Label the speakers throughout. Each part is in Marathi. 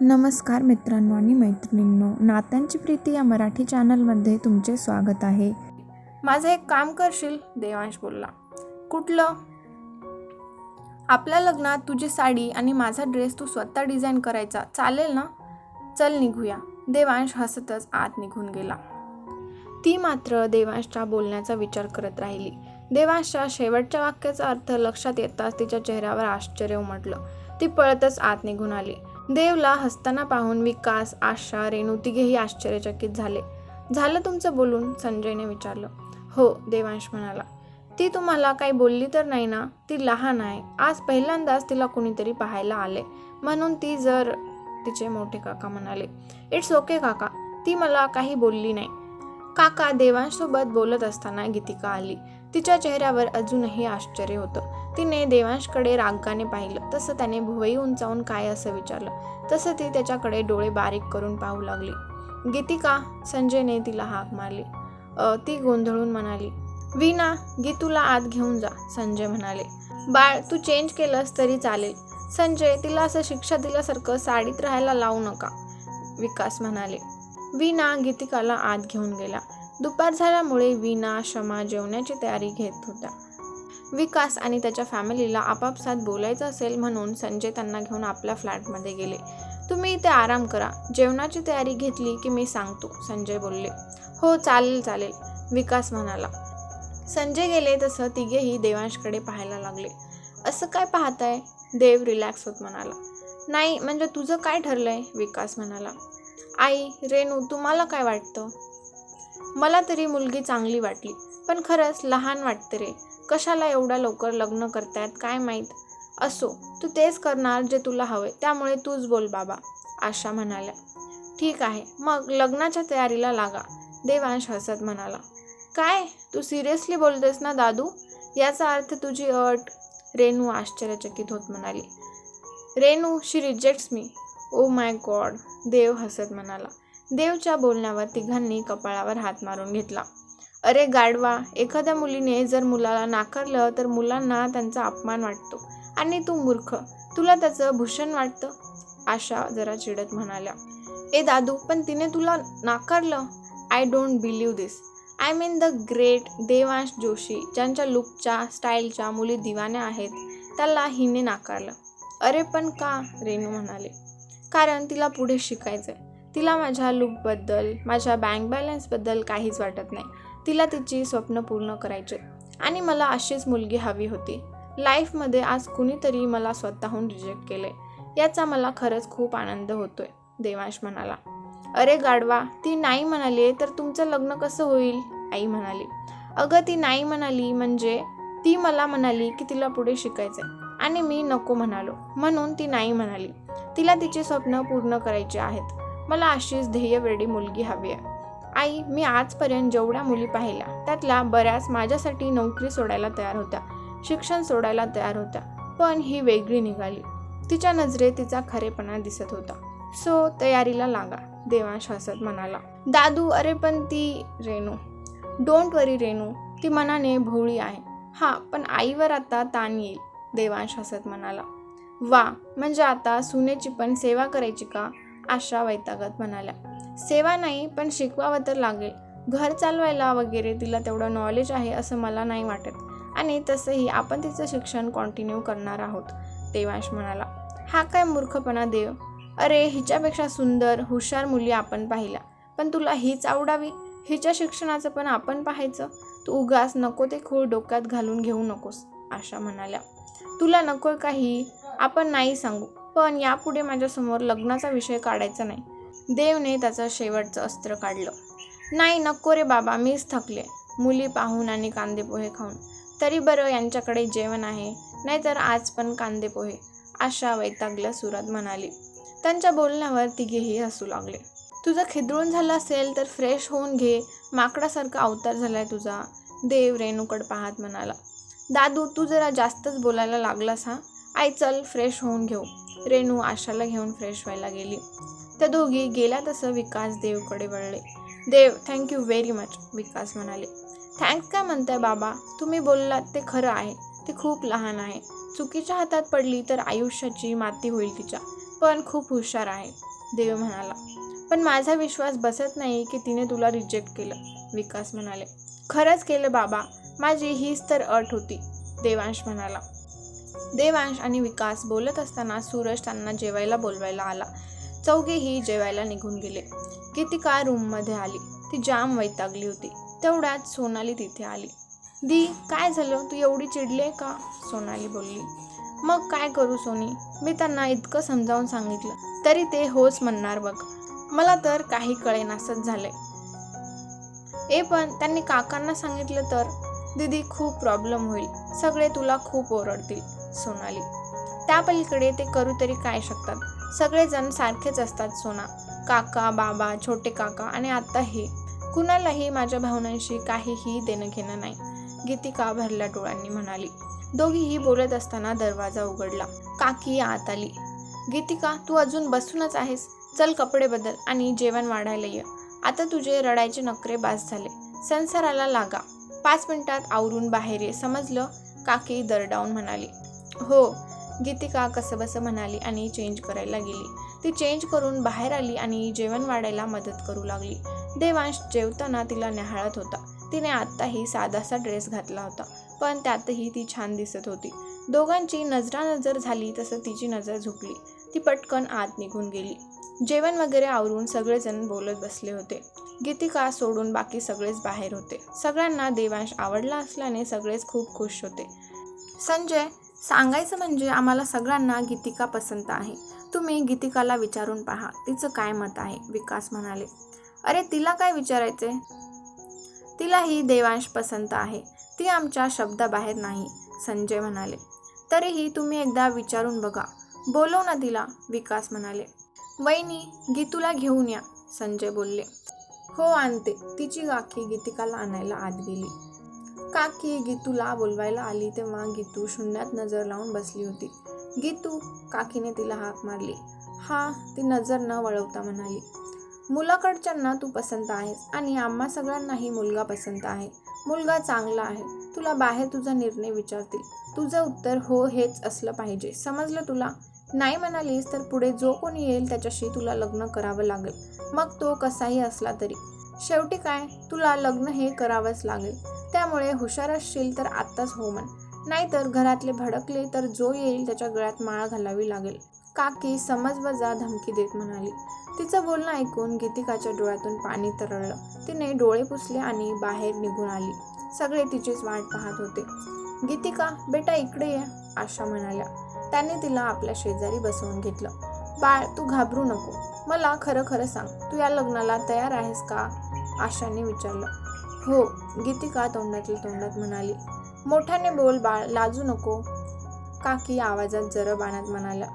Speaker 1: नमस्कार मित्रांनो आणि मैत्रिणींनो नात्यांची प्रीती या मराठी चॅनलमध्ये तुमचे स्वागत आहे.
Speaker 2: माझं एक काम करशील? देवांश बोलला. कुठलं? आपल्या लग्नात तुझी साडी आणि माझा ड्रेस तू स्वतः डिझाईन करायचा. चालेल ना? चल निघूया. देवांश हसतच आत निघून गेला. ती मात्र देवांशच्या बोलण्याचा विचार करत राहिली. देवांशच्या शेवटच्या वाक्याचा अर्थ लक्षात येताच तिच्या चेहऱ्यावर आश्चर्य उमटलं. ती पळतच आत निघून आली. देवला हसताना पाहून विकास आशा रेणू तिघेही आश्चर्यचकित झाले. झालं तुमचं बोलून? संजयने विचारलं. हो देवांश म्हणाला. ती तुम्हाला काही बोलली तर नाही ना? ती लहान आहे. आज पहिल्यांदाच तिला कुणीतरी पाहायला आले. म्हणून ती जर तिचे मोठे काका म्हणाले. इट्स ओके काका. ती मला काही बोलली नाही. काका देवांशसोबत बोलत असताना गीतिका आली. तिच्या चेहऱ्यावर अजूनही आश्चर्य होतं. तिने देवांशकडे रागाने पाहिलं. तसं त्याने भुवई उंचावून काय असं विचारलं? तसं ती त्याच्याकडे डोळे बारीक करून पाहू लागली. गीतिका संजयने तिला हाक मारली. ती गोंधळून म्हणाली वीणा गीतूला आत घेऊन जा संजय म्हणाले. बाळ तू चेंज केलंस तरी चालेल. संजय तिला असं शिक्षा दिल्यासारखं साडीत राहायला लावू नका विकास म्हणाले. वीणा गीतिकाला आत घेऊन गेला. दुपार झाल्यामुळे वीणा क्षमा जेवण्याची तयारी घेत होत्या. विकास आणि त्याच्या फॅमिलीला आपापसात बोलायचं असेल म्हणून संजय त्यांना घेऊन आपल्या फ्लॅटमध्ये गेले. तुम्ही इथे आराम करा. जेवणाची तयारी घेतली की मी सांगतो संजय बोलले. हो चालेल चालेल विकास म्हणाला. संजय गेले तसं तिघेही देवांशकडे पाहायला लागले. असं काय पाहताय? देव रिलॅक्स होत म्हणाला. नाही म्हणजे तुझं काय ठरलंय? विकास म्हणाला. आई रेणू तुम्हाला काय वाटतं? मला तरी मुलगी चांगली वाटली पण खरंच लहान वाटते रे. कशाला एवढ्या लवकर लग्न करतायत? काय माहीत? असो तू तेच करणार जे तुला हवे त्यामुळे तूच बोल बाबा आशा म्हणाल्या. ठीक आहे मग लग्नाच्या तयारीला लागा देवांश हसत म्हणाला. काय? तू सिरियसली बोलतेस ना दादू? याचा अर्थ तुझी अट? रेणू आश्चर्यचकित होत म्हणाली. रेणू शी rejects me oh my God देव हसत म्हणाला. देवच्या बोलण्यावर तिघांनी कपाळावर हात मारून घेतला. अरे गाडवा एखाद्या मुलीने जर मुलाला नाकारलं तर मुलांना त्यांचा अपमान वाटतो. आणि तू मूर्ख तुला त्याचं भूषण वाटतं? आशा जरा चिडत म्हणाल्या. ए दादू पण तिने तुला नाकारलं? I don't believe this I mean the great Devansh Joshi ज्यांच्या लुकच्या स्टाईलच्या मुली दिवाण्या आहेत त्याला हिने नाकारलं. अरे पण का? रेणू म्हणाले. कारण तिला पुढे शिकायचं आहे तिला माझ्या लुकबद्दल माझ्या बँक बॅलन्सबद्दल काहीच वाटत नाही. तिला तिची स्वप्न पूर्ण करायचे. आणि मला अशीच मुलगी हवी होती. लाईफमध्ये आज कुणीतरी मला स्वतःहून रिजेक्ट केले याचा मला खरंच खूप आनंद होतोय देवांश म्हणाला. अरे गाडवा ती नाही म्हणाली तर तुमचं लग्न कसं होईल? आई म्हणाली. अगं ती नाही म्हणाली म्हणजे ती मला म्हणाली की तिला पुढे शिकायचंय. आणि मी नको म्हणालो. म्हणून ती नाही म्हणाली. तिला तिचे स्वप्न पूर्ण करायची आहेत. मला अशीच ध्येयवेडी मुलगी हवी आहे. आई मी आजपर्यंत जेवढ्या मुली पाहिल्या त्यातल्या बऱ्याच माझ्यासाठी नोकरी सोडायला तयार होत्या शिक्षण सोडायला तयार होत्या पण ही वेगळी निघाली. तिच्या नजरेत तिचा खरेपणा दिसत होता. सो तयारीला लागा देवांश हसत म्हणाला दादू अरे पण ती रेणू. डोंट वरी रेणू. ती मनाने भोळी आहे. हां पण आईवर आता ताण येईल देवांश हसत म्हणाला वा म्हणजे आता सुनेची पण सेवा करायची का? आशा वैतागत म्हणाल्या. सेवा नाही पण शिकवावं तर लागेल. घर चालवायला वगैरे तिला तेवढं नॉलेज आहे असं मला नाही वाटत. आणि तसंही आपण तिचं शिक्षण कॉन्टिन्यू करणार आहोत देवांश म्हणाला. हा काय मूर्खपणा देव. अरे हिच्यापेक्षा सुंदर हुशार मुली आपण पाहिल्या. पण तुला हीच आवडावी? हिच्या शिक्षणाचं पण आपण पाहायचं? तू उगास नको ते खूळ डोक्यात घालून घेऊ नकोस आशा म्हणाल्या. तुला नको काही आपण नाही सांगू. पण यापुढे माझ्यासमोर लग्नाचा विषय काढायचा नाही. देवने त्याचं शेवटचं अस्त्र काढलं. नाही नको रे बाबा मीच थकले. मुली पाहून आणि कांदे पोहे खाऊन. तरी बरं यांच्याकडे जेवण आहे. नाहीतर आज पण कांदे पोहे आशा वैतागल्या सुरात म्हणाली. त्यांच्या बोलण्यावर तिघेही हसू लागले. तुझं खिदळून झालं असेल तर फ्रेश होऊन घे. माकडासारखा अवतार झालाय तुझा. देव रेणूकड पाहत म्हणाला. दादू तू जरा जास्तच बोलायला लागलास हा? आई चल फ्रेश होऊन घेऊ. रेणू आशाला घेऊन फ्रेश व्हायला गेली. त्या दोघी गेल्या तसं विकास देवकडे वळले. Dev thank you very much Vikas म्हणाले. थँक्स काय म्हणताय बाबा? तुम्ही बोललात ते खरं आहे. ते खूप लहान आहे. चुकीच्या हातात पडली तर आयुष्याची माती होईल तिच्या. पण खूप हुशार आहे देव म्हणाला. पण माझा विश्वास बसत नाही की तिने तुला रिजेक्ट केलं विकास म्हणाले. खरंच केलं बाबा. माझी हीच तर अट होती देवांश म्हणाला. देवांश आणि विकास बोलत असताना सूरज त्यांना जेवायला बोलवायला आला. चौघेही जेवायला निघून गेले. गीतिका रूममध्ये आली. ती जाम वैतागली होती. तेवढ्यात सोनाली तिथे आली. दी काय झालं? तू एवढी चिडली आहे का? सोनाली बोलली. मग काय करू सोनी? मी त्यांना इतकं समजावून सांगितलं. तरी ते होच म्हणणार बघ. मला तर काही कळेनासच झालंय. ए पण त्यांनी काकांना सांगितलं तर? दीदी खूप प्रॉब्लेम होईल. सगळे तुला खूप ओरडतील सोनाली. त्या पलीकडे ते करू तरी काय शकतात? सगळेजण सारखेच असतात सोना. काका बाबा छोटे काका आणि आत्ता हे. कुणालाही माझ्या भावनांशी काहीही देणं घेणं नाही. गीतिका भरल्या डोळ्यांनी म्हणाली. दोघीही बोलत असताना दरवाजा उघडला. काकी आत आली. गीतिका तू अजून बसूनच आहेस. चल कपडे बदल आणि जेवण वाढायला ये. आता तुझे रडायचे नखरे बास झाले. संसाराला लागा. पाच मिनिटात आवरून बाहेर ये. समजलं? काकी दरडावून म्हणाली. हो गीतिका कसंबसं म्हणाली आणि चेंज करायला गेली. ती चेंज करून बाहेर आली आणि जेवण वाढायला मदत करू लागली. देवांश जेवताना तिला न्याहाळत होता. तिने आत्ताही साधासा ड्रेस घातला होता पण त्यातही ती छान दिसत होती. दोघांची नजरानजर झाली तसं तिची नजर झुकली. ती पटकन आत निघून गेली. जेवण वगैरे आवरून सगळेजण बोलत बसले होते. गीतिका सोडून बाकी सगळेच बाहेर होते. सगळ्यांना देवांश आवडला असल्याने सगळेच खूप खुश होते. संजय सांगायचं म्हणजे आम्हाला सगळ्यांना गीतिका पसंत आहे. तुम्ही गीतिकाला विचारून पहा तिचं काय मत आहे? विकास म्हणाले. अरे तिला काय विचारायचे तिलाही देवांश पसंत आहे. ती आमच्या शब्दाबाहेर नाही संजय म्हणाले. तरीही तुम्ही एकदा विचारून बघा. बोलव ना तिला विकास म्हणाले. वहिनी गीतूला घेऊन या संजय बोलले. हो आणते. तिची गाखी गीतिकाला आणायला आत गेली. काकी गीतूला बोलवायला आली तेव्हा गीतू शून्यात नजर लावून बसली होती. गीतू काकीने तिला हाक मारली. हा ती नजर न वळवता म्हणाली मुलाकडच्यांना तू पसंत आहेस आणि आम्हा सगळ्यांनाही मुलगा पसंत आहे. मुलगा चांगला आहे. तुला बाहेर तुझा निर्णय विचारतील. तुझं उत्तर हो हेच असलं पाहिजे. समजलं तुला? नाही म्हणालीस तर पुढे जो कोणी येईल त्याच्याशी तुला लग्न करावं लागेल. मग तो कसाही असला तरी. शेवटी काय? तुला लग्न हे करावंच लागेल. त्यामुळे हुशार असशील तर आत्ताच हो म्हण. नाहीतर घरातले भडकले तर जो येईल त्याच्या गळ्यात माळ घालावी लागेल. काकी समज वजा धमकी देत म्हणाली. तिचं बोलणं ऐकून गीतिकाच्या डोळ्यातून पाणी तरळलं. तिने डोळे पुसले आणि बाहेर निघून आली. सगळे तिचीच वाट पाहत होते. गीतिका बेटा इकडे ये आशा म्हणाल्या. त्याने तिला आपल्या शेजारी बसवून घेतलं. बाळ तू घाबरू नको. मला खरं खरं सांग. तू या लग्नाला तयार आहेस का? आशाने विचारलं. हो गीतिका तोंडातल्या तोंडात म्हणाली मोठ्याने बोल बाळ लाजू नको. काकी आवाजात जरब आणत म्हणाल्या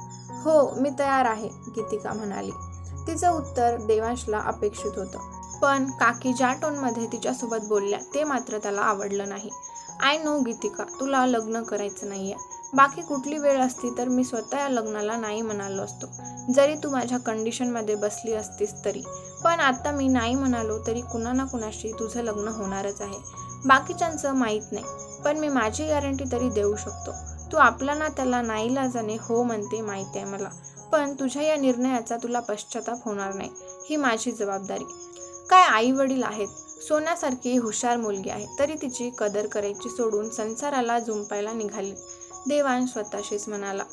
Speaker 2: हो मी तयार आहे गीतिका म्हणाली. तिचं उत्तर देवांशला अपेक्षित होतं. पण काकी ज्या टोनमध्ये तिच्यासोबत बोलल्या ते मात्र त्याला आवडलं नाही. आय नो गीतिका तुला लग्न करायचं नाही आहे बाकी कुठली वेळ असती तर मी स्वतः या लग्नाला नाही म्हणालो असतो. जरी तू माझ्या कंडिशनमध्ये बसली असतीस तरी. पण आता मी नाही म्हणालो तरी कुणा ना कुणाशी तुझं लग्न होणारच आहे. बाकीच्यांचं माहीत नाही. पण मी माझी गॅरंटी तरी देऊ शकतो. तू आपला ना त्याला नाईलाजाने हो म्हणते माहिती आहे मला. पण तुझ्या या निर्णयाचा तुला पश्चाताप होणार नाही. ही माझी जबाबदारी. काय आई वडील आहेत? सोन्यासारखी हुशार मुलगी आहे. तरी तिची कदर करायची सोडून संसाराला झुंपायला निघाली. देवान स्वतःशीच म्हणाला.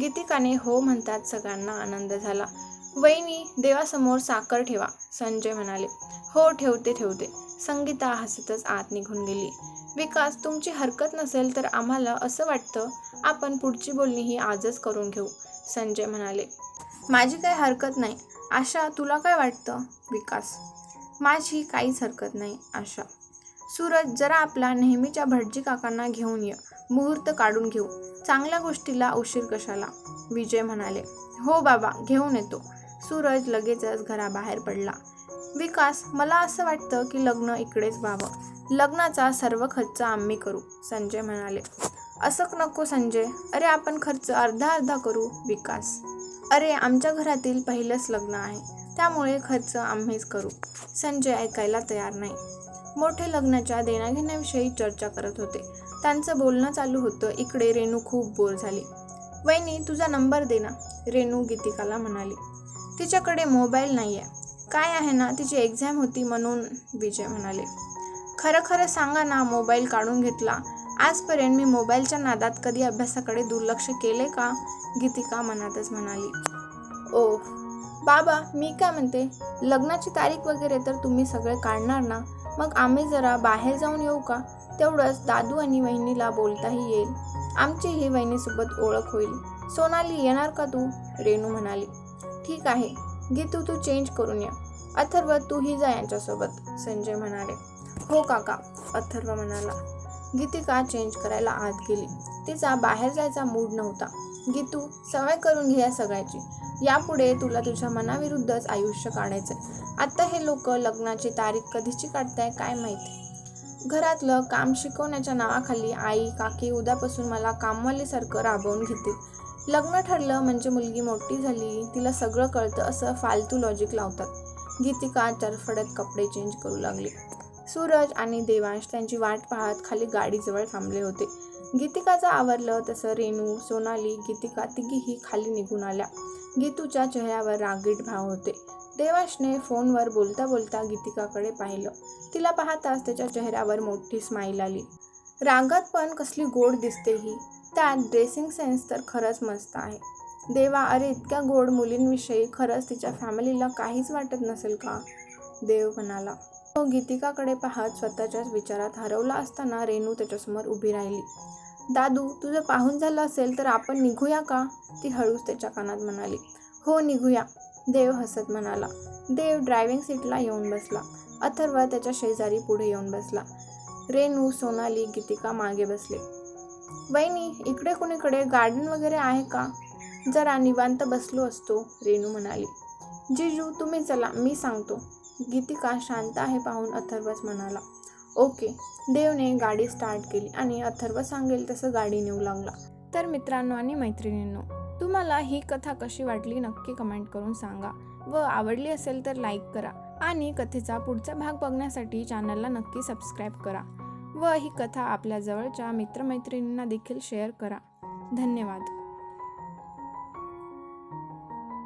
Speaker 2: गीतिकाने हो म्हणतात सगळ्यांना आनंद झाला. वहिनी देवासमोर साखर ठेवा संजय म्हणाले. हो ठेवते ठेवते. संगीता हसतच आत निघून गेली. विकास तुमची हरकत नसेल तर आम्हाला असं वाटतं आपण पुढची बोलणी ही आजच करून घेऊ संजय म्हणाले. माझी काही हरकत नाही. आशा तुला काय वाटतं? विकास. माझी काहीच हरकत नाही आशा. सूरज जरा आपला नेहमीच्या भटजी काकांना घेऊन ये. मुहूर्त काढून घेऊ. चांगल्या गोष्टीला उशीर कशाला? विजय म्हणाले. हो बाबा घेऊन येतो. सूरज लगेचच घराबाहेर पडला. विकास मला असं वाटतं की लग्न इकडेच व्हावं. लग्नाचा सर्व खर्च आम्ही करू संजय म्हणाले. असं नको संजय. अरे आपण खर्च अर्धा अर्धा करू विकास. अरे आमच्या घरातील पहिलंच लग्न आहे. त्यामुळे खर्च आम्हीच करू. संजय ऐकायला तयार नाही. मोठे लग्नाच्या देण्याघेण्याविषयी चर्चा करत होते. त्यांचं बोलणं चालू होतं. इकडे रेणू खूप बोर झाली. वहिनी तुझा नंबर दे ना. रेणू गीतिकाला म्हणाली. तिच्याकडे मोबाईल नाही आहे काय आहे ना तिची एक्झाम होती म्हणून विजय म्हणाले. खरं खरं सांगा ना मोबाईल काढून घेतला. आजपर्यंत मी मोबाईलच्या नादात कधी अभ्यासाकडे दुर्लक्ष केले का? गीतिका मनातच म्हणाली. ओ बाबा मी काय म्हणते? लग्नाची तारीख वगैरे तर तुम्ही सगळे काढणार ना? मग आम्ही जरा बाहेर जाऊन येऊ का? तेवढंच दादू आणि वहिनीला बोलताही येईल. आमची ही वहिनीसोबत ओळख होईल. सोनाली येणार का तू? रेणू म्हणाली. ठीक आहे. गीतू तू चेंज करून या. अथर्व तूही जा यांच्यासोबत संजय म्हणाले. हो काका अथर्व म्हणाला. गीतिका चेंज करायला आत गेली? तिचा बाहेर जायचा मूड नव्हता. गीतू सवय करून घे या सगळ्याची. यापुढे तुला तुझ्या मनाविरुद्धच आयुष्य काढायचं आत्ता हे लोक लग्नाची तारीख कधीची काढताय काय माहिती? घरातलं काम शिकवण्याच्या नावाखाली आई काकी उद्यापासून मला कामवालीसारखं राबवून घेतील. लग्न ठरलं म्हणजे मुलगी मोठी झाली तिला सगळं कळतं असं फालतू लॉजिक लावतात. गीतिका चरफडत कपडे चेंज करू लागली. सूरज आणि देवांश त्यांची वाट पाहत खाली गाडीजवळ थांबले होते. गीतिकाचं आवरलं तसं रेणू सोनाली गीतिका तिघीही खाली निघून आल्या. गीतूच्या चेहऱ्यावर रागीट भाव होते. देवांशने फोनवर बोलता बोलता गीतिकाकडे पाहिलं. तिला पाहताच त्याच्या चेहऱ्यावर मोठी स्माईल आली. रागात पण कसली गोड दिसते ही. त्यात ड्रेसिंग सेन्स तर खरंच मस्त आहे. देवा अरे इतक्या गोड मुलींविषयी खरंच तिच्या फॅमिलीला काहीच वाटत नसेल का? देव म्हणाला. तो गीतिकाकडे पाहत स्वतःच्याच विचारात हरवला असताना रेणू त्याच्यासमोर उभी राहिली. दादू तुझं पाहून झालं असेल तर आपण निघूया का? ती हळूच त्याच्या कानात म्हणाली. हो निघूया देव हसत म्हणाला. देव ड्रायव्हिंग सीटला येऊन बसला. अथर्व त्याच्या शेजारी पुढे येऊन बसला. रेणू सोनाली गीतिका मागे बसले. वहिनी इकडे कुणीकडे गार्डन वगैरे आहे का? जरा निवांत बसलो असतो रेणू म्हणाली. जिजू तुम्ही चला मी सांगतो. गीतिका शांत आहे पाहून अथर्वच म्हणाला. ओके देवने गाडी स्टार्ट केली आणि अथर्व सांगेल तसं गाडी नेऊ लागला. तर मित्रांनो आणि मैत्रिणींनो तुम्हाला ही कथा कशी वाटली नक्की कमेंट करून सांगा. व आवडली असेल तर लाईक करा आणि कथेचा पुढचा भाग बघण्यासाठी चॅनलला नक्की सबस्क्राईब करा. व ही कथा आपल्या जवळच्या मित्रमैत्रिणींना देखील शेअर करा. धन्यवाद.